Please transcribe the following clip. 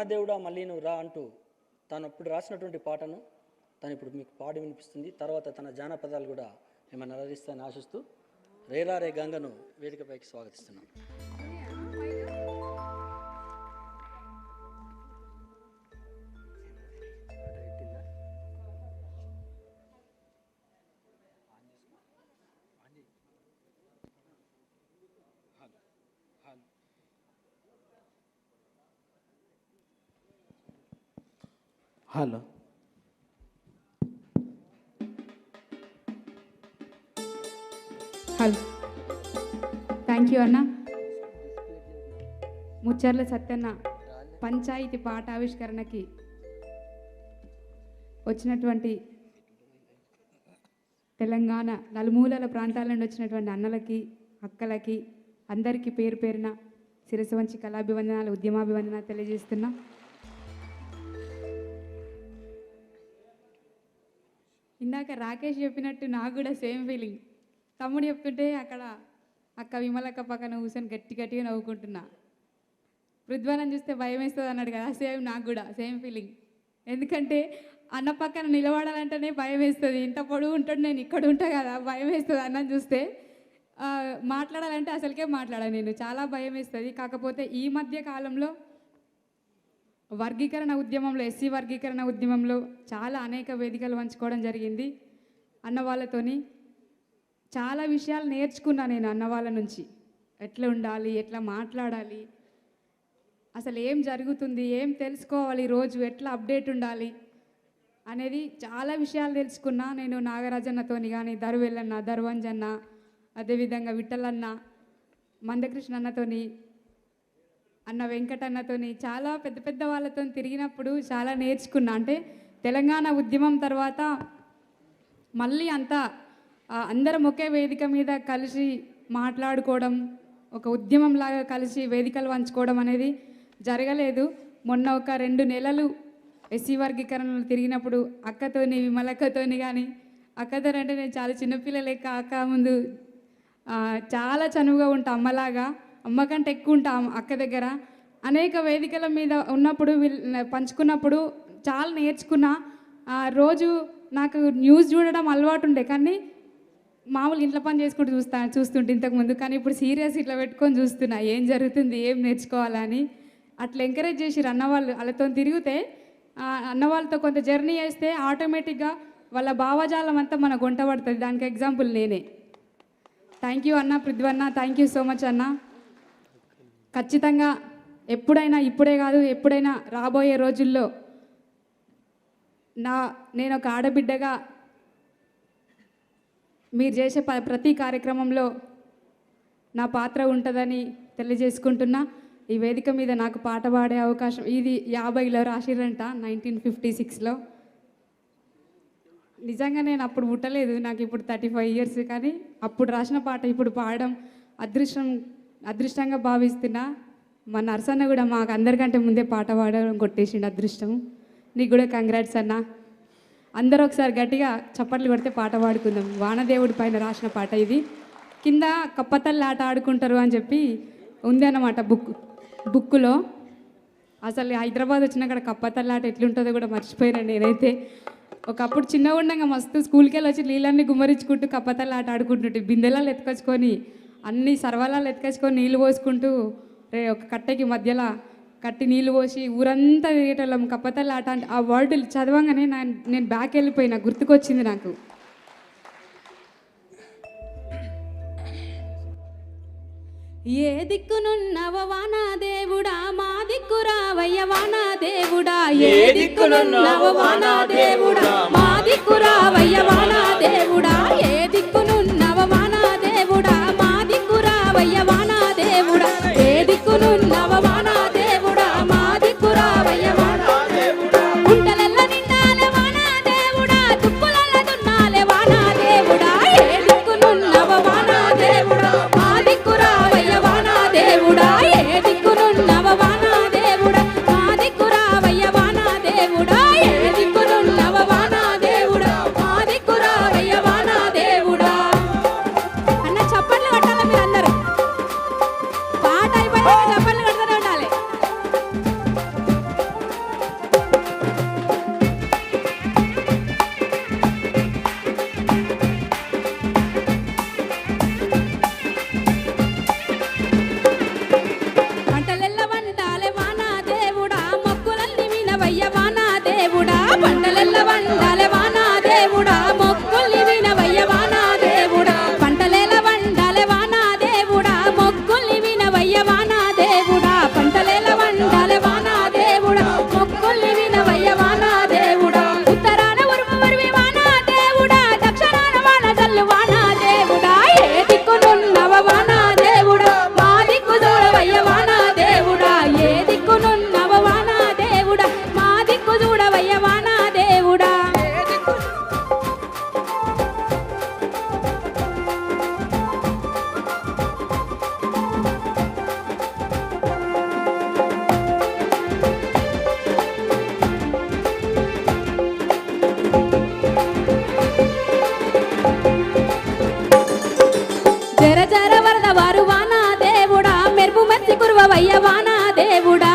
వానదేవుడా మళ్ళీ నువ్వు రా అంటూ తాను అప్పుడు రాసినటువంటి పాటను తను ఇప్పుడు మీకు పాడి వినిపిస్తుంది. తర్వాత తన జానపదాలు కూడా మిమ్మల్ని అలరిస్తాయని ఆశిస్తూ రేరారే గంగను వేదికపైకి స్వాగతిస్తున్నాను హలో. హలో. థ్యాంక్ యూ అన్న. ముచ్చర్ల సత్యన్న పంచాయతీ పాట ఆవిష్కరణకి వచ్చినటువంటి తెలంగాణ నలుమూలల ప్రాంతాల నుండి వచ్చినటువంటి అన్నలకి అక్కలకి అందరికీ పేరు పేరున శిరస వంచి కళాభివందనాలు ఉద్యమాభివందనాలు తెలియజేస్తున్నా. ఇందాక రాకేష్ చెప్పినట్టు నాకు కూడా సేమ్ ఫీలింగ్ తమ్ముడు చెప్తుంటే అక్కడ అక్క విమలక్క పక్కన కూర్చొని గట్టి గట్టిగా నవ్వుకుంటున్నా. పృథ్వానం చూస్తే భయం వేస్తుంది అన్నాడు కదా సేమ్ నాకు కూడా సేమ్ ఫీలింగ్ ఎందుకంటే అన్న పక్కన నిలబడాలంటేనే భయం వేస్తుంది. ఇంత పొడుగు ఉంటాడు నేను ఇక్కడ ఉంటా కదా భయం వేస్తుంది అన్నం చూస్తే మాట్లాడాలంటే అసలుకే మాట్లాడాను నేను. చాలా భయం వేస్తుంది. కాకపోతే ఈ మధ్య కాలంలో వర్గీకరణ ఉద్యమంలో ఎస్సీ వర్గీకరణ ఉద్యమంలో చాలా అనేక వేదికలు పంచుకోవడం జరిగింది. అన్న వాళ్ళతోని చాలా విషయాలు నేర్చుకున్నా నేను అన్న వాళ్ళ నుంచి. ఎట్లా ఉండాలి ఎట్లా మాట్లాడాలి అసలు ఏం జరుగుతుంది ఏం తెలుసుకోవాలి రోజు ఎట్లా అప్డేట్ ఉండాలి అనేది చాలా విషయాలు తెలుసుకున్నా నేను నాగరాజన్నతోని కానీ దరువెల్లన్న దర్వంజన్న అదేవిధంగా విఠలన్న మందకృష్ణ అన్నతోని అన్న వెంకటన్నతోని చాలా పెద్ద పెద్ద వాళ్ళతో తిరిగినప్పుడు చాలా నేర్చుకున్నా. అంటే తెలంగాణ ఉద్యమం తర్వాత మళ్ళీ అంతా అందరం ఒకే వేదిక మీద కలిసి మాట్లాడుకోవడం ఒక ఉద్యమంలాగా కలిసి వేదికలు పంచుకోవడం అనేది జరగలేదు. మొన్న ఒక రెండు నెలలు ఎస్సీ వర్గీకరణలు తిరిగినప్పుడు అక్కతోని విమలక్కతోని కానీ అక్కతో అంటే నేను చాలా చిన్నపిల్ల లెక్క అక్క ముందు చాలా చనువుగా ఉంటా అమ్మలాగా. అమ్మ కంటే ఎక్కువ ఉంటా అమ్మ- అక్క దగ్గర. అనేక వేదికల మీద ఉన్నప్పుడు పంచుకున్నప్పుడు చాలా నేర్చుకున్నా. ఆ రోజు నాకు న్యూస్ చూడడం అలవాటు ఉండే కానీ మామూలు ఇంట్లో పని చేసుకుంటూ చూస్తా చూస్తుంటే ఇంతకుముందు కానీ ఇప్పుడు సీరియస్ ఇట్లా పెట్టుకొని చూస్తున్నా ఏం జరుగుతుంది ఏం నేర్చుకోవాలని. అట్లా ఎంకరేజ్ చేసిరు అన్నవాళ్ళు వాళ్ళతో తిరిగితే ఆ అన్నవాళ్ళతో కొంత జర్నీ చేస్తే ఆటోమేటిక్గా వాళ్ళ భావజాలం అంతా మన గుంట పడుతుంది. దానికి ఎగ్జాంపుల్ నేనే. థ్యాంక్ యూ అన్న పృథ్వన్న. థ్యాంక్ యూ సో మచ్ అన్న. ఖచ్చితంగా ఎప్పుడైనా ఇప్పుడే కాదు ఎప్పుడైనా రాబోయే రోజుల్లో నా నేను ఒక ఆడబిడ్డగా మీరు చేసే ప- ప్రతి కార్యక్రమంలో నా పాత్ర ఉంటుందని తెలియజేసుకుంటున్నా. ఈ వేదిక మీద నాకు పాట పాడే అవకాశం ఇది యాభైలో రాసిరంట నైన్టీన్ ఫిఫ్టీ సిక్స్లో. నిజంగా నేను అప్పుడు పుట్టలేదు నాకు ఇప్పుడు థర్టీ ఫైవ్ ఇయర్స్ కానీ అప్పుడు రాసిన పాట ఇప్పుడు పాడడం అదృష్టం అదృష్టంగా భావిస్తున్నా మా నర్సన్న కూడా మాకు అందరికంటే ముందే పాట పాడడం కొట్టేసిండు అదృష్టం. నీకు కూడా కంగ్రాట్స్ అన్న. అందరూ ఒకసారి గట్టిగా చప్పట్లు కొడితే పాట పాడుకుందాం. వానదేవుడి పైన రాసిన పాట ఇది. కింద కప్పతల్లి ఆట ఆడుకుంటారు అని చెప్పి ఉంది అన్నమాట బుక్ బుక్కులో. అసలు హైదరాబాద్ వచ్చినాక కప్పతల్లి ఆట ఎట్లుంటుందో కూడా మర్చిపోయినా నేనైతే. ఒకప్పుడు చిన్నగా ఉండగా మస్తు స్కూల్కి వెళ్ళి వచ్చి నీళ్ళన్నీ గుమ్మరించుకుంటూ కప్పతల్లి ఆట ఆడుకుంటుంటే బిందెలాలు ఎత్తుకొచ్చుకొని అన్ని సర్వాలాలు ఎత్తుకొచ్చుకొని నీళ్ళు పోసుకుంటూ రే ఒక కట్టెకి మధ్యలో కట్టి నీళ్ళు పోసి ఊరంతా తిరిగేటోళ్ళం. కప్పతల్లి ఆట అంటే ఆ వర్డ్ చదవంగానే నేను బ్యాక్ వెళ్ళిపోయినా. గుర్తుకొచ్చింది నాకు. ఏ దిక్కునున్నవ వానా దేవుడా మా దిక్కు రావయ్య వానా దేవుడా ఏ దిక్కునున్నవ వానా దేవుడా మా దిక్కు రావయ్య వానా వయ్యవానా దేవుడా?